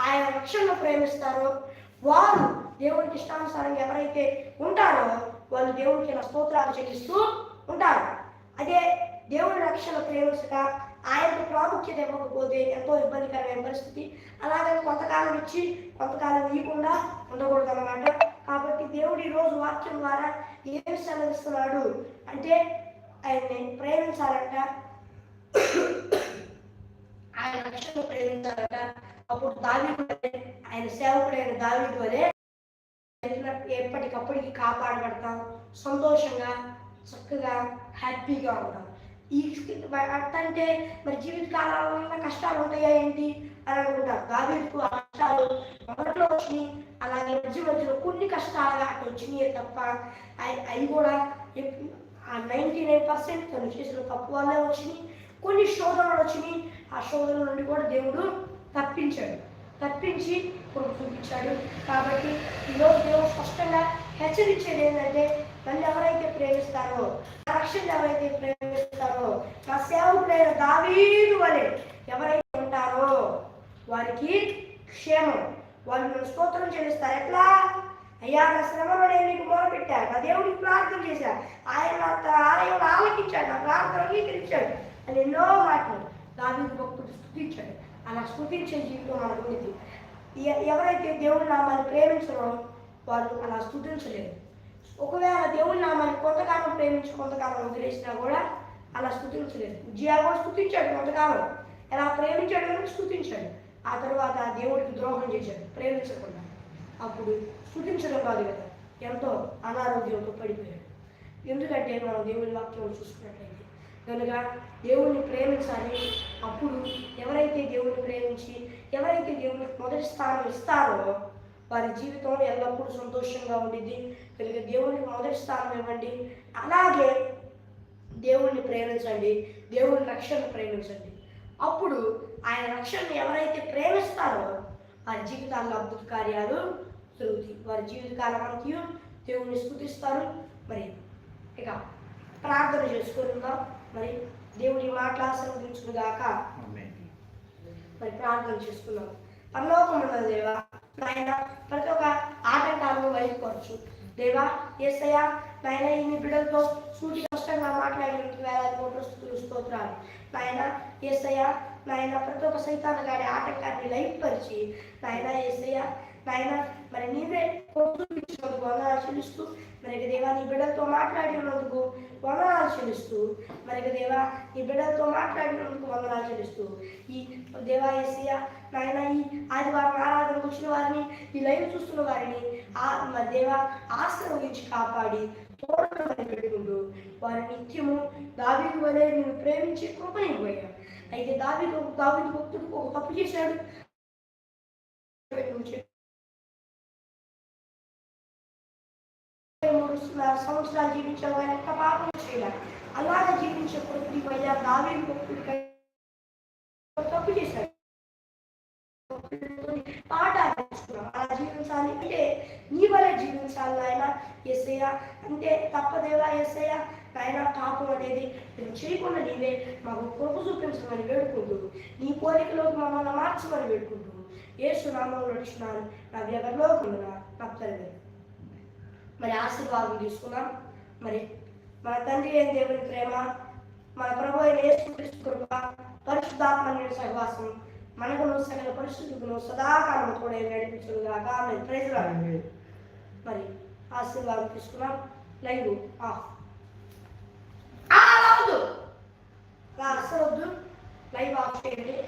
ఆయన రక్షణను ప్రేమిస్తారో వారు దేవునికి ఇష్టానుసారంగా ఎవరైతే ఉంటారో వాళ్ళు దేవునికి నా స్తోత్రాలు చెల్లిస్తూ ఉంటారు. అదే దేవుని రక్షణ ప్రేమించక ఆయనకు ప్రాముఖ్యత ఇవ్వకపోతే ఎంతో ఇబ్బందికరమైన పరిస్థితి. అలాగే కొంతకాలం ఇచ్చి కొంతకాలం ఇవ్వకుండా ఉండకూడదు అనమాట కాబట్టి దేవుడు ఈరోజు రోజు వాక్యం ద్వారా ఏం సెలవిస్తున్నాడు అంటే ఆయన్ని ప్రేమించాలంట. ఆయన రక్షణ ప్రేమించాలంట. అప్పుడు దావీదు ఆయన సేవకుడైన దావీదు వలె ఎప్పటికప్పటికి కాపాడబడతాం. సంతోషంగా చక్కగా హ్యాపీగా ఉంటాం. ఈ అంటే మరి జీవిత కాలంలో కష్టాలు ఉంటాయా ఏంటి అని అనుకుంటారు. దావీడుకు ఆ కష్టాలు మొదట్లో వచ్చినాయి. అలాగే మధ్య మధ్యలో కొన్ని కష్టాలుగా అటు వచ్చినాయి తప్ప అవి అవి కూడా ఆ నైంటీ నైన్ పర్సెంట్ తను చేసిన తప్పు వల్లే వచ్చినాయి. కొన్ని శోధనలు వచ్చినాయి. ఆ శోధన నుండి కూడా దేవుడు తప్పించాడు. తప్పించి కొడుకు చూపించాడు. కాబట్టి ఈరోజు దేవుడు స్పష్టంగా హెచ్చరించేది ఏంటంటే నన్ను ఎవరైతే ప్రేమిస్తారో రక్షణ ఎవరైతే ప్రేమిస్తారో నా సేవకుడైన దావీదు వలె ఎవరైతే ఉంటారో వారికి క్షేమం. వాళ్ళు నన్ను స్తోత్రం చేస్తారు ఎట్లా? అయ్యా నా శ్రమలో నేను నీకు మొదలుపెట్టాను నా దేవుడికి ప్రార్థన చేశా ఆయన నా ఆలయంలో ఆలకించాడు నా ప్రార్థన అంగీకరించాడు. అని ఎన్నో మాటలు దావీదు భక్తుడు స్థుతించాడు. అలా స్థుతించే జీవితం మనకు ఉంది ఎ- ఎవరైతే దేవుడి నామాన్ని ప్రేమించరో వాళ్ళు అలా స్థుతించలేరు. ఒకవేళ దేవుడి నామాన్ని కొంతకాలం ప్రేమించి కొంతకాలం వదిలేసినా కూడా అలా స్థుతించలేదు ఉజ్జయా కూడా స్థుతించాడు కొంతకాలం. ఎలా ప్రేమించాడు కనుక స్థుతించాడు. ఆ తర్వాత దేవుడికి ద్రోహం చేశాడు. ప్రేమించకుండా. అప్పుడు స్థుతించడం కాదు కదా. ఎంతో అనారోగ్యంతో పడిపోయాడు. ఎందుకంటే మనం దేవుడి వాక్యం చూసుకున్నట్లయితే కనుక దేవుణ్ణి ప్రేమించాలి. అప్పుడు ఎవరైతే దేవుణ్ణి ప్రేమించి ఎవరైతే దేవునికి మొదటి స్థానం ఇస్తారో వారి జీవితం ఎల్లప్పుడూ సంతోషంగా ఉండిద్ది. కనుక దేవునికి మొదటి స్థానం ఇవ్వండి. అలాగే దేవుణ్ణి ప్రేమించండి. దేవుని రక్షణను ప్రేమించండి. అప్పుడు ఆయన రక్షణను ఎవరైతే ప్రేమిస్తారో వారి జీవితాల్లో అద్భుత కార్యాలు జరుగుతాయి. వారి జీవితకాలం అంతయు దేవుణ్ణి స్థుతిస్తారు. మరి ఇక ప్రార్థన చేసుకుందాం. మరి దేవుని మాట్లాసరించును గాక మరి ప్రార్థన చేసుకున్నాం. పరలోకమున్న దేవా. నాయన ప్రతి ఒక్క ఆటంకాలను బయటపరచు దేవా ఏసయ్య నాయన ఈ బిడ్డలతో సూటి కష్టంగా మాట్లాడినందుకు వేలాది కోట్ల స్థుతులు స్తోత్రాలు. నాయన ఏసయ్య నాయన ప్రతి ఒక్క సైతాన గారి ఆటంకాన్ని లైఫ్పరిచి నాయన ఏసయ్య నాయన మరి నీవే చూపించినందుకు వందనాలు చెల్లిస్తూ మరి దేవా నీ బిడ్డలతో మాట్లాడినందుకు వందనాలు చెల్లిస్తూ మరి దేవా నీ బిడ్డలతో మాట్లాడినందుకు వందనాలు చెల్లిస్తూ ఈ దేవా ఏసయ్య నాయన ఈ ఆదివారం ఆరాధనకు వచ్చిన వారిని ఈ లైవ్ చూస్తున్న వారిని ఆ మరి దేవా ఆశ్రమించి కాపాడి తోడని పెట్టుకుంటూ వారి నిత్యము దావికి వలె నేను ప్రేమించి కృపని పోయా. అయితే దావి దావి భక్తుడు ఒక తప్పు చేశాడు. సంవత్సరాలు జీవించావు ఆయన ఎంత పాపం చేయాలి. అలాగ జీవించే కొడుకుడి పోయా దావీదు భక్తుడికి తప్పు చేశాడు. పాట అలా జీవించాలి అంటే నీ వల్ల జీవించాలి నాయన. ఎస్ఐయ అంటే తప్పదేవా ఎస్ఐయ నాయన పాపం అనేది మేము చేయకుండా నీవే మాకు కొరకు చూపించమని వేడుకుంటూ నీ కోరికలోకి మమ్మల్ని మార్చమని వేడుకుంటూ ఏసు నామంలో నడుచున్నాను నా ఎవరిలో కొందరా నాకు తల్లి మరి ఆశీర్వాదం తీసుకున్నాం. మరి మన తండ్రి అయిన దేవుని ప్రేమ మన ప్రభు అయిన యేసుక్రీస్తు కృప పరిశుద్ధాత్మ సహవాసం మనకును సకల పరిస్థితులను సదాకాలం కూడా నడిపించుగాక ఆమె ప్రైజ్ మరి ఆశీర్వాదం తీసుకున్నాం. Live off. అలా వద్దు అలా అస్సలు వద్దు. లైవ్ ఆఫ్ చేయండి.